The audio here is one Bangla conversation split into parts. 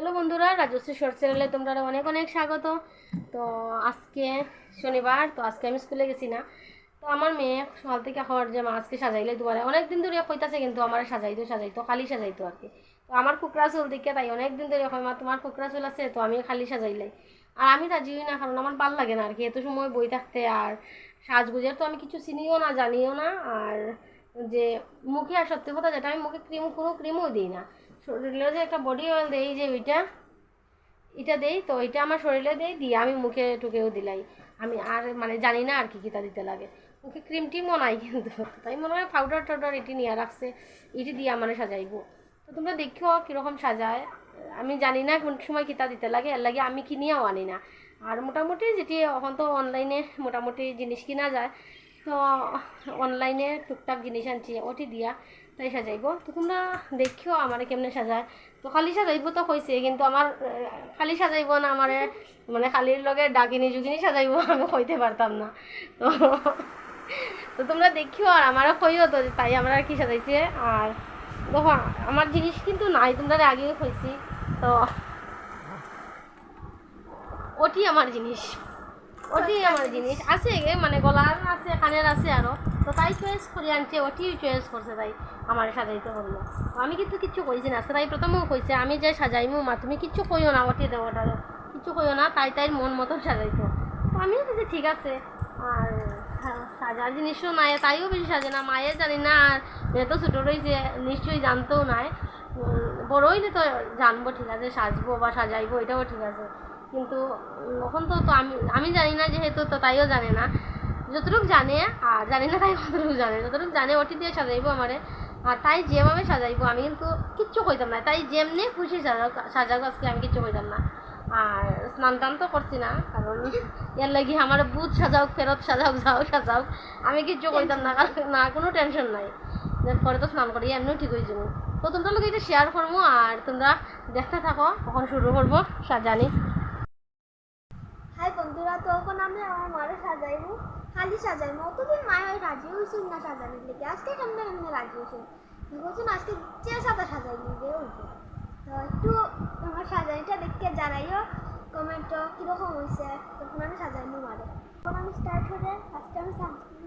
হ্যালো বন্ধুরা, রাজশ্রী শর্ট চ্যানেলে তোমরা অনেক অনেক স্বাগত। তো আজকে শনিবার, তো আজকে আমি স্কুলে গেছি না। তো আমার মেয়ে সকাল থেকে খাওয়ার যে আজকে সাজাইলে তোমার অনেক দিন ধরে কইতাছে কিন্তু আমার সাজাইতো সাজাইতো, খালি সাজাইতো আর কি। তো আমার কুকরা চুল দিকে তাই অনেক দিন ধরে হয় মা, তোমার কুকরা চুল আছে, তো আমি খালি সাজাইলাই। আর আমি রাজি হই না, কারণ আমার ভালো লাগে না আর কি, এত সময় বই থাকতে আর সাজগুজের তো আমি কিছু চিনিও না, জানিও না। আর যে মুখে আর সত্যি কথা যেটা, আমি মুখে ক্রিম, কোনো ক্রিমও দিই না। শরীরে যে একটা বডি অয়েল দেই যে ওইটা, এটা দেই, তো এটা আমার শরীরে দেই, দিয়ে আমি মুখে টুকেও দিলাই। আমি আর মানে জানি না আর কি কিতা দিতে লাগে। মুখে ক্রিম টিমও নাই কিন্তু, তাই মনে হয় পাউডার টাউডার এটি নিয়ে রাখছে, এটি দিয়ে আমার সাজাইবো। তো তোমরা দেখো কীরকম সাজায়। আমি জানি না কোন সময় কিতা দিতে লাগে, এর লাগে আমি কিনিয়াও আনি না। আর মোটামুটি যেটি এখন তো অনলাইনে মোটামুটি জিনিস কিনা যায়, তো অনলাইনে টুকটাক জিনিস আনছি, ওটি দিয়া তাই সাজাইব। তো তোমরা দেখিও আমার কেমনে সাজায়। তো খালি সাজাইব তো কইছে, কিন্তু আমার খালি সাজাইব না আমার মানে খালির লগে ডাকিনি জুগিনি সাজাইব, আমি কইতে পারতাম না। তো তো তোমরা দেখিও আর আমারও কইও তো তাই আমরা কি সাজাইছে। আর দেখো, আমার জিনিস কিন্তু নাই, তোমরা আগেও কইছি। তো, ওটি আমার জিনিস। ওটি আমার জিনিস আছে মানে গলার আছে কানের আছে আরও তো তাই চয়েস করে আনছে ওটি চয়েস করছে তাই আমার সাজাইতে তো আমি কিন্তু কিচ্ছু কইছি না আজকে তাই প্রথমেও কইছে আমি যে সাজাইমু মা, তুমি কিচ্ছু কইও না ওটি দেবো দেওয়াটা কিচ্ছু কইও না, তাই তাই মন মতো সাজাইতো তো আমিও বলছি ঠিক আছে। আর সাজার জিনিসও নাই, তাইও বেশি সাজে না মায়ের জানি না আর মেয়ে তো ছোটো রয়েছে নিশ্চয়ই জানতেও নাই। বড় হইলে তো জানব ঠিক আছে, সাজবো বা সাজাইবো, এটাও ঠিক আছে। কিন্তু এখন তো তো আমি আমি জানি না যেহেতু তো তাইও জানে না। যতটুকু জানে, আর জানি না তাই কতটুকু জানে যতটুকু জানে ওটি দিয়ে সাজাইবো আমারে। আর তাই যেভাবে সাজাইবো, আমি কিন্তু কিচ্ছু কইতাম না। তাই যেমনি খুশি সাজাক সাজাক আজকে আমি কিচ্ছু কইতাম না। আর স্নান টান তো করছি না, কারণ এর লাগি আমার বুথ সাজাও ফেরত সাজাও যাও সাজাও আমি কিচ্ছু কইতাম না না, কোনো টেনশন নাই। পরে তো স্নান করি, এমনিও ঠিক হয়ে যাব। তো তোমরা লোক এটা শেয়ার করব, আর তোমরা দেখতে থাকো, কখন শুরু করব সাজানি বন্ধুরা, তখন আমি আমার মারে সাজাইবো খালি সাজাইবো অতদিন মায়ের রাজি হয়েছেন না সাজানোর লেগে। আজকে কেমনে কেমনে রাজি হয়েছেন বলছেন আজকে যে সাদা সাজাই নিবে উঠবে তো একটু আমার সাজানিটা দেখতে জানাইও কমেন্ট কীরকম হয়েছে তখন আমি সাজাইবো মারে। তখন আমি স্টার্ট হলে ফার্স্টে আমি সানস্ক্রিন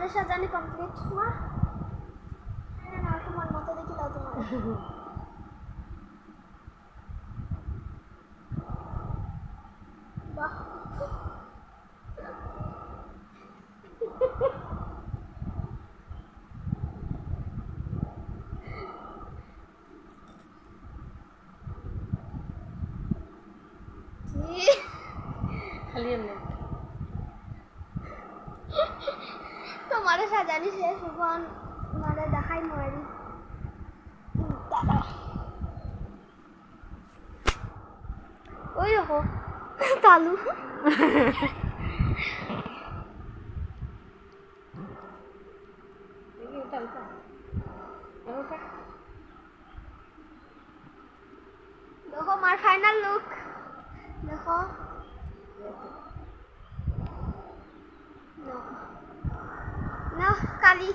তোমার সাজানি কমপ্লিট মা না তোমার মতো দেখি দাও তোমার। বাহ। খালি এমনি। তোমারে সাজানি শেষ এখন তোমারে দেখাই মারি দাঁড়া ওই দেখো তালু। দেখি দেখো মার ফাইনাল লুক দেখো। না কালি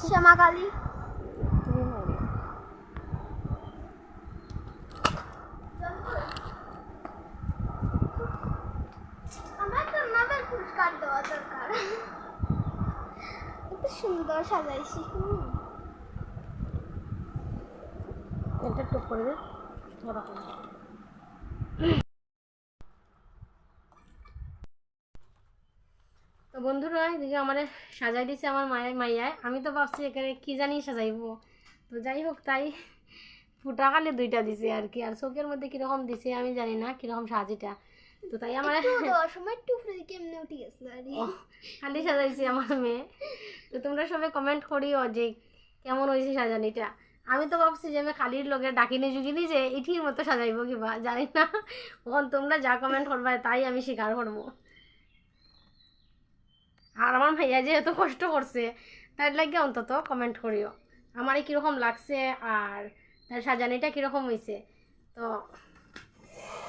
শ্যামা কালি। দেওয়া সুন্দর সাজাইছি। এটা টুক করে দে ওরা করে। তো বন্ধুরা এদিকে আমার সাজাই দিছে আমার মায়ের মাইয়ায়। আমি তো ভাবছি এখানে কি জানি সাজাইবো। তো যাই হোক তাই ফুটা খালি দুইটা দিছে আর কি। আর চোখের মধ্যে কীরকম দিছে আমি জানি না কীরকম সাজিটা। তো তাই আমার সময় টুকরে উঠে গেছিল খালি সাজাইছি আমার মেয়ে। তো তোমরা সবাই কমেন্ট করিও যে কেমন হয়েছে সাজানিটা। আমি তো ভাবছি যে আমি খালির লগে ডাকিনি জুগিনি যে ইঠির মতো সাজাইবো কিবা জানি না। তখন তোমরা যা কমেন্ট করবা তাই আমি স্বীকার করব। আর আমার ভাইয়া যে এত কষ্ট করছে তার লাগে অন্তত কমেন্ট করিও। আমার কীরকম লাগছে আর তার সাজানিটা কীরকম হয়েছে তো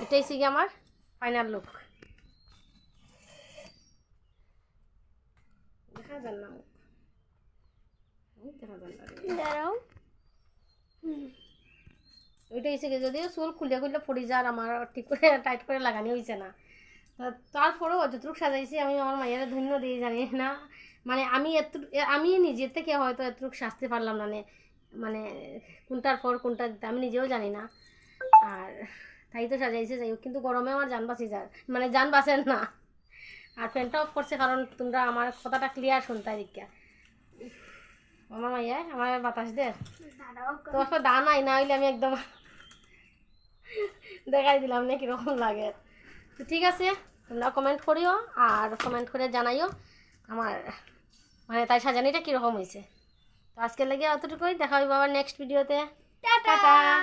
এটাই ছিল আমার ফাইনাল লুক দেখা যান না। দেখা যায় না। দাঁড়াও। ওইটা যদিও চুল খুলে খুলে পড়ি যার আমার ঠিক করে টাইট করে লাগানি হয়েছে না। তারপরেও যতটুকু সাজাইছি আমি আমার মায়ের ধন্য দিয়ে জানি না। মানে আমি এত আমি নিজের থেকে হয়তো এতটুকু সাজতে পারলাম না নে। মানে কোনটার পর কোনটা আমি নিজেও জানি না। আর তাই তো সাজাইছে যাই কিন্তু গরমে আমার জান বাঁচি যার মানে যান বাঁচেন না। আর ফ্যানটা অফ করছে কারণ তোমরা আমার কথাটা ক্লিয়ার শুনতে দিকা। আমার মাইয়া আমার বাতাস দে। তো দান আই না হইলে আমি একদম দেখাই দিলাম না কীরকম লাগে। তো ঠিক আছে তোমরা কমেন্ট করিও আর কমেন্ট করে জানাইও আমার মানে তাই সাজানিটা কীরকম হয়েছে। তো আজকের লাগে অতটুকুই দেখা হইব আবার নেক্সট ভিডিওতে টাটা! টাটা!